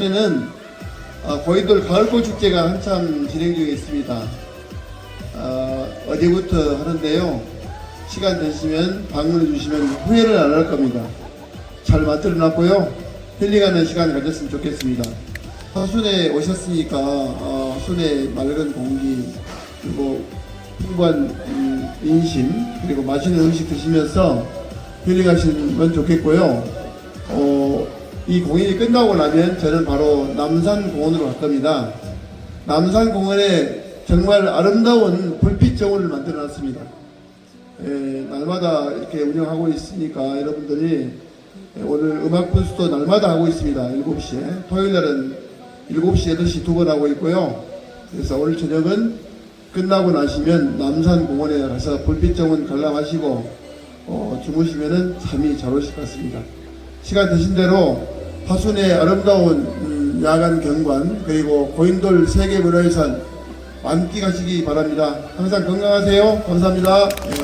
올해는 어, 고인돌 가을꽃 축제가 한참 진행 중에 있습니다. 어, 어제부터 하는데요. 시간 되시면 방문해 주시면 후회를 안 할 겁니다. 잘 만들어 놨고요. 힐링하는 시간 가졌으면 좋겠습니다. 화순에 오셨으니까 어, 순의 맑은 공기 그리고 풍부한 음, 인심 그리고 맛있는 음식 드시면서 힐링하시면 좋겠고요. 어, 이 공연이 끝나고 나면 저는 바로 남산공원으로 갈 겁니다. 남산공원에 정말 아름다운 불빛 정원을 만들어 놨습니다. 예, 날마다 이렇게 운영하고 있으니까 여러분들이 오늘 음악 분수도 날마다 하고 있습니다. 7시에. 토요일 날은 7시, 8시 두 번 하고 있고요. 그래서 오늘 저녁은 끝나고 나시면 남산공원에 가서 불빛 정원 관람하시고 어, 주무시면은 잠이 잘 오실 것 같습니다. 시간 되신 대로 화순의 아름다운 음, 야간 경관 그리고 고인돌 세계문화유산 만끽하시기 바랍니다. 항상 건강하세요. 감사합니다. 예.